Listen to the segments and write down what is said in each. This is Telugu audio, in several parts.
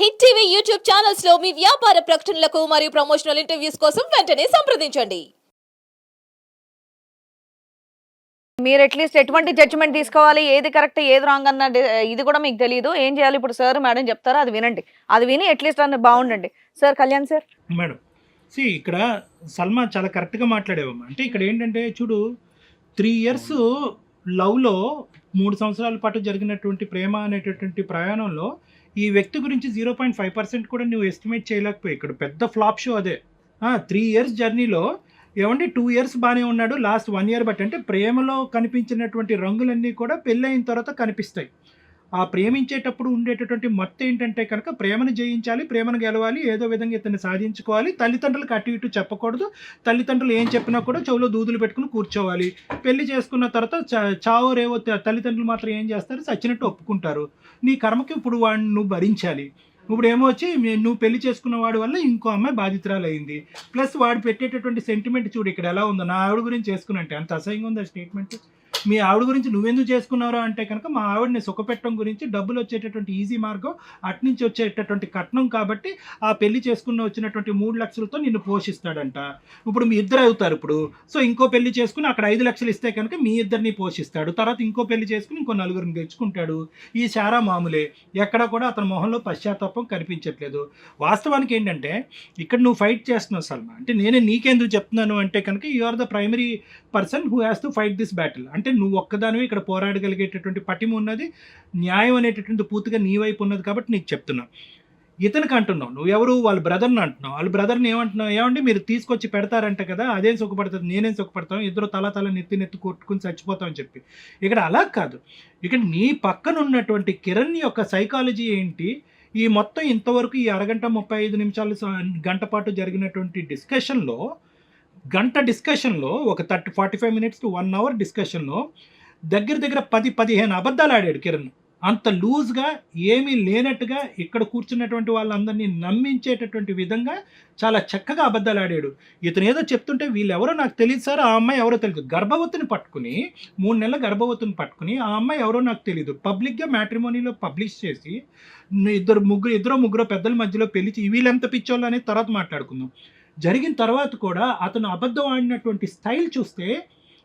హిట్ టీవీ యూట్యూబ్ ఛానల్స్లో మీ వ్యాపార ప్రకటనలకు మరియు ప్రమోషనల్ ఇంటర్వ్యూస్ కోసం వెంటనే సంప్రదించండి. మీరు అట్లీస్ట్ ఎటువంటి జడ్జిమెంట్ తీసుకోవాలి ఏది కరెక్ట్ ఏది రాంగ్ అన్న ఇది కూడా మీకు తెలియదు ఏం చేయాలి? ఇప్పుడు సార్ మేడం చెప్తారో? అది వినండి. అది విని అట్లీస్ట్ అన్న బాగుండండి. సార్ కళ్యాణ్ సార్ మేడం సి ఇక్కడ సల్మా చాలా కరెక్ట్గా మాట్లాడేవమ్మా అంటే ఇక్కడ ఏంటంటే చూడు త్రీ ఇయర్స్ లవ్లో మూడు సంవత్సరాల పాటు జరిగినటువంటి ప్రేమ అనేటటువంటి ప్రయాణంలో ఈ వ్యక్తి గురించి జీరో పాయింట్ ఫైవ్ పర్సెంట్ కూడా నువ్వు ఎస్టిమేట్ చేయలేకపోయి ఇక్కడ పెద్ద ఫ్లాప్ షో అదే. త్రీ ఇయర్స్ జర్నీలో ఏమండి టూ ఇయర్స్ బాగానే ఉన్నాడు లాస్ట్ వన్ ఇయర్ బట్టి అంటే ప్రేమలో కనిపించినటువంటి రంగులన్నీ కూడా పెళ్ళైన తర్వాత కనిపిస్తాయి. ఆ ప్రేమించేటప్పుడు ఉండేటటువంటి మత్తు ఏంటంటే కనుక ప్రేమను జయించాలి ప్రేమను గెలవాలి ఏదో విధంగా ఇతన్ని సాధించుకోవాలి. తల్లిదండ్రులకు అటు ఇటు చెప్పకూడదు. తల్లిదండ్రులు ఏం చెప్పినా కూడా చెవులో దూదులు పెట్టుకుని కూర్చోవాలి. పెళ్ళి చేసుకున్న తర్వాత చ- చావో రేవో తల్లిదండ్రులు మాత్రం ఏం చేస్తారు? చచ్చినట్టు ఒప్పుకుంటారు. నీ కర్మకి ఇప్పుడు వాడిని నువ్వు భరించాలి. ఇప్పుడు ఏమో వచ్చి నువ్వు పెళ్ళి చేసుకున్న వాడి వల్ల ఇంకో అమ్మాయి బాధితురాలు అయింది ప్లస్ వాడు పెట్టేటటువంటి సెంటిమెంట్ చూడు ఇక్కడ ఎలా ఉందో. నా ఆవిడ గురించి చేసుకున్నంటే అంత అసహ్యంగా ఉంది ఆ స్టేట్మెంట్? మీ ఆవిడ గురించి నువ్వెందుకు చేసుకున్నారా అంటే కనుక మా ఆవిడని సుఖపెట్టడం గురించి డబ్బులు వచ్చేటటువంటి ఈజీ మార్గం అట్నుంచి వచ్చేటటువంటి కట్నం కాబట్టి ఆ పెళ్ళి చేసుకున్న వచ్చినటువంటి మూడు లక్షలతో నిన్ను పోషిస్తాడంట. ఇప్పుడు మీ ఇద్దరు అవుతారు ఇప్పుడు. సో ఇంకో పెళ్ళి చేసుకుని అక్కడ ఐదు లక్షలు ఇస్తే కనుక మీ ఇద్దరిని పోషిస్తాడు. తర్వాత ఇంకో పెళ్ళి చేసుకుని ఇంకో నలుగురిని తెచ్చుకుంటాడు ఈ చారా మామూలే. ఎక్కడ కూడా అతని మొహంలో పశ్చాత్తాపం కనిపించట్లేదు. వాస్తవానికి ఏంటంటే ఇక్కడ నువ్వు ఫైట్ చేస్తున్నావు సల్మా. అంటే నేనే నీకెందుకు చెప్తున్నాను అంటే కనుక you are the primary person who has to fight this battle అంటే నువ్వు ఒక్కదానివి ఇక్కడ పోరాడగలిగేటటువంటి పటిమ ఉన్నది న్యాయం అనేటటువంటి పూర్తిగా నీ వైపు ఉన్నది కాబట్టి నీకు చెప్తున్నాను ఇతనికి అంటున్నావు నువ్వు ఎవరు? వాళ్ళ బ్రదర్ని అంటున్నావు. వాళ్ళ బ్రదర్ని ఏమంటున్నావు? ఏమంటే మీరు తీసుకొచ్చి పెడతారంట కదా అదేం సుఖపడుతుంది నేనేం సుఖపడతాను? ఇద్దరు తల తల నెత్తి నెత్తి కొట్టుకుని చచ్చిపోతామని చెప్పి. ఇక్కడ అలా కాదు. ఇక్కడ నీ పక్కన ఉన్నటువంటి కిరణ్ యొక్క సైకాలజీ ఏంటి? ఈ మొత్తం ఇంతవరకు ఈ అరగంట ముప్పై ఐదు నిమిషాలు గంట పాటు జరిగినటువంటి డిస్కషన్లో గంట డిస్కషన్లో ఒక thirty forty five minutes to one hour డిస్కషన్లో దగ్గర దగ్గర పది పదిహేను అబద్ధాలు ఆడాడు కిరణ్. అంత లూజ్గా ఏమీ లేనట్టుగా ఇక్కడ కూర్చున్నటువంటి వాళ్ళందరినీ నమ్మించేటటువంటి విధంగా చాలా చక్కగా అబద్ధాలు ఆడాడు. ఇతను ఏదో చెప్తుంటే వీళ్ళెవరో నాకు తెలియదు సార్ ఆ అమ్మాయి ఎవరో తెలియదు గర్భవతిని పట్టుకుని మూడు నెలల గర్భవతిని పట్టుకుని ఆ అమ్మాయి ఎవరో నాకు తెలియదు పబ్లిక్గా మ్యాట్రిమోనీలో పబ్లిష్ చేసి ఇద్దరు ముగ్గురు ఇద్దరు ముగ్గురు పెద్దల మధ్యలో పెళ్ళి వీళ్ళెంత పిచ్చోళ్ళు అనేది తర్వాత మాట్లాడుకుందాం. జరిగిన తర్వాత కూడా అతను అబద్ధం ఆడినటువంటి స్టైల్ చూస్తే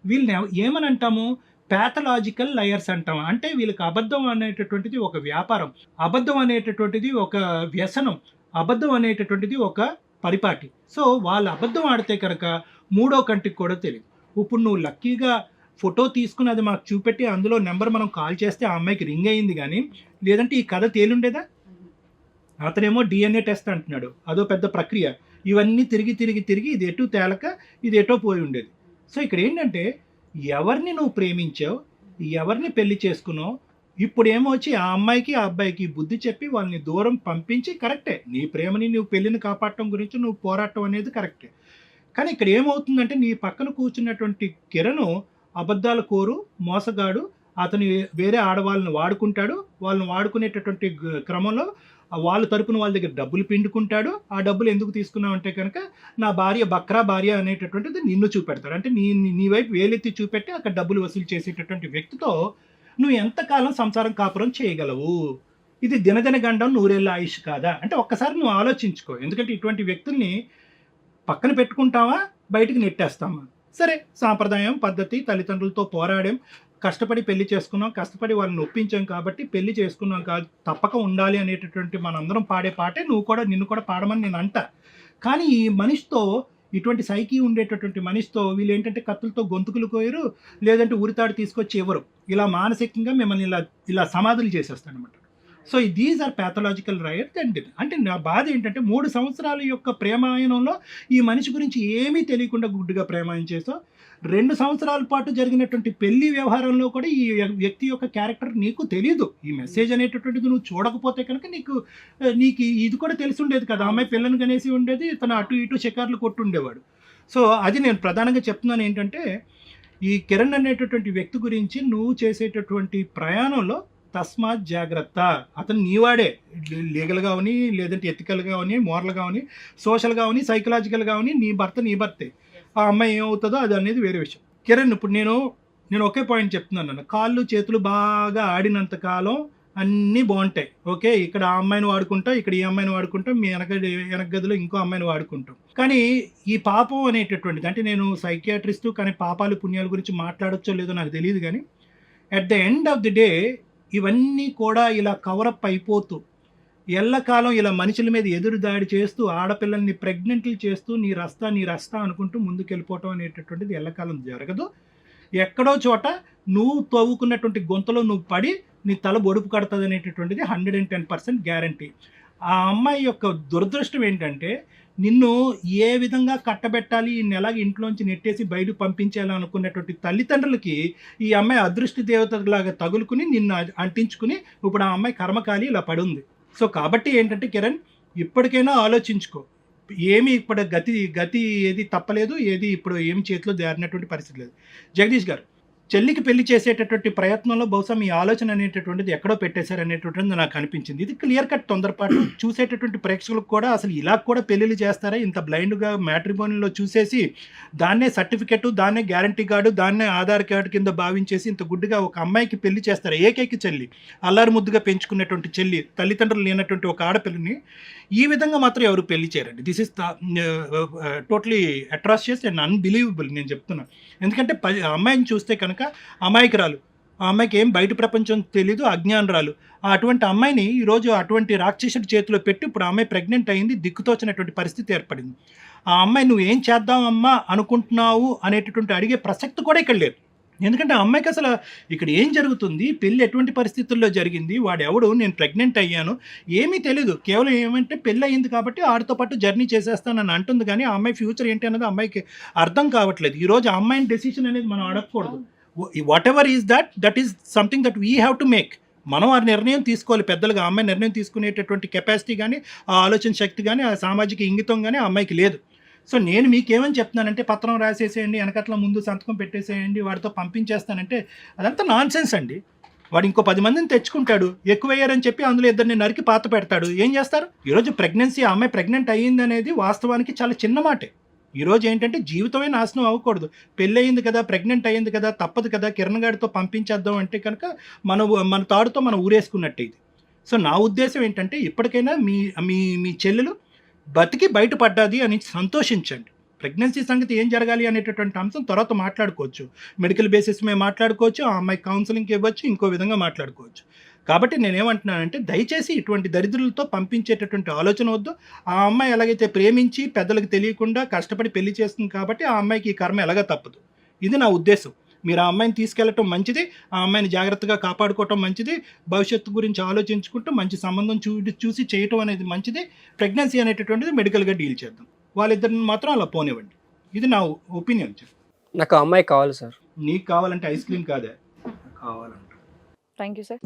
వీళ్ళని ఏమని అంటాము ప్యాథలాజికల్ లయర్స్ అంటాం. అంటే వీళ్ళకి అబద్ధం అనేటటువంటిది ఒక వ్యాపారం. అబద్ధం అనేటటువంటిది ఒక వ్యసనం. అబద్ధం అనేటటువంటిది ఒక పరిపాటి. సో వాళ్ళు అబద్ధం ఆడితే కనుక మూడో కంటికి కూడా తెలియదు. ఇప్పుడు నువ్వు లక్కీగా ఫోటో తీసుకుని అది మాకు చూపెట్టి అందులో నెంబర్ మనం కాల్ చేస్తే ఆ అమ్మాయికి రింగ్ అయింది కానీ లేదంటే ఈ కథ తేలుండేదా? అతనేమో డిఎన్ఏ టెస్ట్ అంటున్నాడు. అదో పెద్ద ప్రక్రియ. ఇవన్నీ తిరిగి తిరిగి తిరిగి ఇది ఎటు తేలక ఇది ఎటో పోయి ఉండేది. సో ఇక్కడ ఏంటంటే ఎవరిని నువ్వు ప్రేమించావు ఎవరిని పెళ్ళి చేసుకున్నావు ఇప్పుడేమో వచ్చి ఆ అమ్మాయికి ఆ అబ్బాయికి బుద్ధి చెప్పి వాళ్ళని దూరం పంపించి కరెక్టే. నీ ప్రేమని నువ్వు పెళ్ళిని కాపాడటం గురించి నువ్వు పోరాటం అనేది కరెక్టే. కానీ ఇక్కడ ఏమవుతుందంటే నీ పక్కన కూర్చున్నటువంటి కిరణు అబద్ధాల కోరు మోసగాడు అతను వేరే ఆడవాళ్ళని వాడుకుంటాడు. వాళ్ళని వాడుకునేటటువంటి క్రమంలో వాళ్ళ తరపున వాళ్ళ దగ్గర డబ్బులు పిండుకుంటాడు. ఆ డబ్బులు ఎందుకు తీసుకున్నావు అంటే కనుక నా భార్య బక్రా భార్య అనేటటువంటిది నిన్ను చూపెడతాడు. అంటే నీ నీ- నీ వైపు వేలెత్తి చూపెట్టి అక్కడ డబ్బులు వసూలు చేసేటటువంటి వ్యక్తితో నువ్వు ఎంతకాలం సంసారం కాపురం చేయగలవు? ఇది దినదిన గండం నూరేళ్ళ ఆయుష్ కాదా? అంటే ఒక్కసారి నువ్వు ఆలోచించుకో. ఎందుకంటే ఇటువంటి వ్యక్తుల్ని పక్కన పెట్టుకుంటావా? బయటికి నెట్టేస్తామా? సరే సాంప్రదాయం పద్ధతి తల్లిదండ్రులతో పోరాడాం. కష్టపడి పెళ్ళి చేసుకున్నాం. కష్టపడి వాళ్ళని ఒప్పించాం కాబట్టి పెళ్ళి చేసుకున్నాం కాదు తప్పక ఉండాలి అనేటటువంటి మనందరం పాడే పాటే నువ్వు కూడా నిన్ను కూడా పాడమని నేను అంట. కానీ ఈ మనిషితో ఇటువంటి సైకి ఉండేటటువంటి మనిషితో వీళ్ళు ఏంటంటే కత్తులతో గొంతుకులు కోయరు లేదంటే ఉరితాడు తీసుకొచ్చి ఇవ్వరు. ఇలా మానసికంగా మిమ్మల్ని ఇలా ఇలా సమాధులు చేసేస్తాడనమాట so these are pathological right and అంటే నా బాధ ఏంటంటే మూడు సంవత్సరాల యొక్క ప్రేమాయణంలో ఈ మనిషి గురించి ఏమీ తెలియకుండా గుడ్డుగా ప్రేమాయణం రెండు సంవత్సరాల పాటు జరిగినటువంటి పెళ్ళి వ్యవహారంలో కూడా ఈ వ్యక్తి యొక్క క్యారెక్టర్ నీకు తెలియదు ఈ మెసేజ్ అనేటటువంటిది నువ్వు చూడకపోతే కనుక నీకు నీకు ఇది కూడా తెలిసి ఉండేది కదా. అమ్మాయి పిల్లని కనేసి ఉండేది తను అటు ఇటు షికార్లు కొట్టుండేవాడు. సో అది నేను ప్రధానంగా చెప్తున్నాను ఏంటంటే ఈ కిరణ్ అనేటటువంటి వ్యక్తి గురించి నువ్వు చేసేటటువంటి ప్రయాణంలో తస్మాత్ జాగ్రత్త. అతను నీవాడే. లీగల్ కావని లేదంటే ఎథికల్ కావని మోరల్ కావని సోషల్ కావని సైకలాజికల్ కావని నీ భర్త నీ భర్తే. ఆ అమ్మాయి ఏమవుతుందో అది అనేది వేరే విషయం. కిరణ్ ఇప్పుడు నేను నేను ఒకే పాయింట్ చెప్తున్నాను నన్ను. కాళ్ళు చేతులు బాగా ఆడినంత కాలం అన్నీ బాగుంటాయి. ఓకే? ఇక్కడ ఆ అమ్మాయిని వాడుకుంటాం ఇక్కడ ఈ అమ్మాయిని వాడుకుంటాం మీ వెనక వెనక గదిలో ఇంకో అమ్మాయిని వాడుకుంటాం. కానీ ఈ పాపం అనేటటువంటిది అంటే నేను సైకియాట్రిస్టు కానీ పాపాలు పుణ్యాల గురించి మాట్లాడొచ్చో లేదో నాకు తెలియదు కానీ at the end of the day ఇవన్నీ కూడా ఇలా కవరప్ అయిపోతూ ఎల్లకాలం ఇలా మనుషుల మీద ఎదురు దాడి చేస్తూ ఆడపిల్లల్ని ప్రెగ్నెంట్లు చేస్తూ నీ రస్తా నీ రస్తా అనుకుంటూ ముందుకెళ్ళిపోవటం అనేటటువంటిది ఎల్లకాలం జరగదు. ఎక్కడో చోట నువ్వు తవ్వుకున్నటువంటి గొంతలో నువ్వు పడి నీ తల బొడుపు కడుతుంది అనేటటువంటిది hundred and ten percent guarantee ఆ అమ్మాయి యొక్క దురదృష్టం ఏంటంటే నిన్ను ఏ విధంగా కట్టబెట్టాలి? ఈ నెల ఇంట్లోంచి నెట్టేసి బయట పంపించాలి అనుకునేటువంటి తల్లిదండ్రులకి ఈ అమ్మాయి అదృష్టి దేవతలాగా తగులుకుని నిన్ను అంటించుకుని ఇప్పుడు ఆ అమ్మాయి కర్మకాలి ఇలా పడుంది. సో కాబట్టి ఏంటంటే కిరణ్ ఇప్పటికైనా ఆలోచించుకో. ఏమి ఇప్పుడు గతి గతి ఏది తప్పలేదు ఏది ఇప్పుడు ఏమి చేతిలో జారినటువంటి పరిస్థితి లేదు. జగదీష్ గారు చెల్లికి పెళ్ళి చేసేటటువంటి ప్రయత్నంలో బహుశా మీ ఆలోచన అనేటటువంటిది ఎక్కడో పెట్టేశారు అనేటటువంటిది నాకు అనిపించింది. ఇది క్లియర్ కట్ తొందరపాటు చూసేటటువంటి ప్రేక్షకులకు కూడా అసలు ఇలా కూడా పెళ్ళిళ్ళు చేస్తారా? ఇంత బ్లైండ్గా మ్యాట్రిమోనీలో చూసేసి దాన్నే సర్టిఫికెట్ దాన్నే గ్యారంటీ కార్డు దాన్నే ఆధార్ కార్డు కింద భావించేసి ఇంత గుడ్డుగా ఒక అమ్మాయికి పెళ్ళి చేస్తారు? ఏకైక చెల్లి అల్లారు ముద్దుగా పెంచుకున్నటువంటి చెల్లి తల్లిదండ్రులు లేనటువంటి ఒక ఆడపిల్లని ఈ విధంగా మాత్రం ఎవరు పెళ్ళి చేయరండి. This is totally atrocious and unbelievable నేను చెప్తున్నా. ఎందుకంటే అమ్మాయిని చూస్తే కనుక అమాయకురాలు. ఆ అమ్మాయికి ఏం బయట ప్రపంచం తెలీదు అజ్ఞానరాలు. ఆ అటువంటి అమ్మాయిని ఈరోజు అటువంటి రాక్షసుడి చేతిలో పెట్టి ఇప్పుడు అమ్మాయి ప్రెగ్నెంట్ అయింది దిక్కుతోచినటువంటి పరిస్థితి ఏర్పడింది. ఆ అమ్మాయి నువ్వు ఏం చేద్దామమ్మా అనుకుంటున్నావు? అనేటటువంటి అడిగే ప్రసక్తి కూడా ఇక్కడ లేదు. ఎందుకంటే ఆ అమ్మాయికి అసలు ఇక్కడ ఏం జరుగుతుంది? పెళ్ళి ఎటువంటి పరిస్థితుల్లో జరిగింది? వాడు ఎవడు నేను ప్రెగ్నెంట్ అయ్యాను. ఏమీ తెలియదు కేవలం ఏమంటే పెళ్ళి అయింది కాబట్టి ఆడితో పాటు జర్నీ చేసేస్తానని అంటుంది. కానీ ఆ అమ్మాయి ఫ్యూచర్ ఏంటి అనేది అమ్మాయికి అర్థం కావట్లేదు. ఈరోజు ఆ అమ్మాయిని డెసిషన్ అనేది మనం అడగకూడదు. Whatever is that that is something that we have to make మనం ఆ నిర్ణయం తీసుకోవాలి. పెద్దలుగా అమ్మాయి నిర్ణయం తీసుకునేటటువంటి కెపాసిటీ కానీ ఆ ఆలోచన శక్తి కానీ ఆ సామాజిక ఇంగితం కానీ ఆ అమ్మాయికి లేదు. సో నేను మీకేమని చెప్తున్నానంటే పత్రం రాసేసేయండి వెనకట్ల ముందు సంతకం పెట్టేసేయండి వాడితో పంపించేస్తానంటే అదంతా నాన్ సెన్స్ అండి. వాడు ఇంకో పది మందిని తెచ్చుకుంటాడు. ఎక్కువయ్యారని చెప్పి అందులో ఇద్దరిని నరికి పాత పెడతాడు. ఏం చేస్తారు? ఈరోజు ప్రెగ్నెన్సీ ఆ అమ్మాయి ప్రెగ్నెంట్ అయ్యింది అనేది వాస్తవానికి చాలా చిన్న మాటే. ఈరోజు ఏంటంటే జీవితమే నాశనం అవ్వకూడదు. పెళ్ళి అయింది కదా ప్రెగ్నెంట్ అయ్యింది కదా తప్పదు కదా కిరణ్ గారితో పంపించేద్దాం అంటే కనుక మన మన తాడుతో మనం ఊరేసుకున్నట్టు ఇది. సో నా ఉద్దేశం ఏంటంటే ఇప్పటికైనా మీ మీ మీ చెల్లెలు బతికి బయటపడ్డాది అని సంతోషించండి. ప్రెగ్నెన్సీ సంగతి ఏం జరగాలి అనేటటువంటి అంశం తర్వాత మాట్లాడుకోవచ్చు. మెడికల్ బేసిస్ మీద మాట్లాడుకోవచ్చు ఆ అమ్మాయి కౌన్సిలింగ్కి ఇవ్వచ్చు ఇంకో విధంగా మాట్లాడుకోవచ్చు. కాబట్టి నేనేమంటున్నానంటే దయచేసి ఇటువంటి దరిద్రులతో పంపించేటటువంటి ఆలోచన వద్దు. ఆ అమ్మాయి ఎలాగైతే ప్రేమించి పెద్దలకు తెలియకుండా కష్టపడి పెళ్ళి చేస్తుంది కాబట్టి ఆ అమ్మాయికి ఈ కర్మ ఎలాగ తప్పదు. ఇది నా ఉద్దేశం. మీరు ఆ అమ్మాయిని తీసుకెళ్ళటం మంచిది ఆ అమ్మాయిని జాగ్రత్తగా కాపాడుకోవటం మంచిది భవిష్యత్తు గురించి ఆలోచించుకుంటూ మంచి సంబంధం చూ చూసి చేయటం అనేది మంచిది ప్రెగ్నెన్సీ అనేటటువంటిది మెడికల్గా డీల్ చేద్దాం. వాళ్ళిద్దరిని మాత్రం అలా పోనివ్వండి. ఇది నా ఒపీనియన్ నాకు ఆ అమ్మాయి కావాలి సార్. నీకు కావాలంటే ఐస్ క్రీమ్ కాదే? కావాలంట. Thank you sir.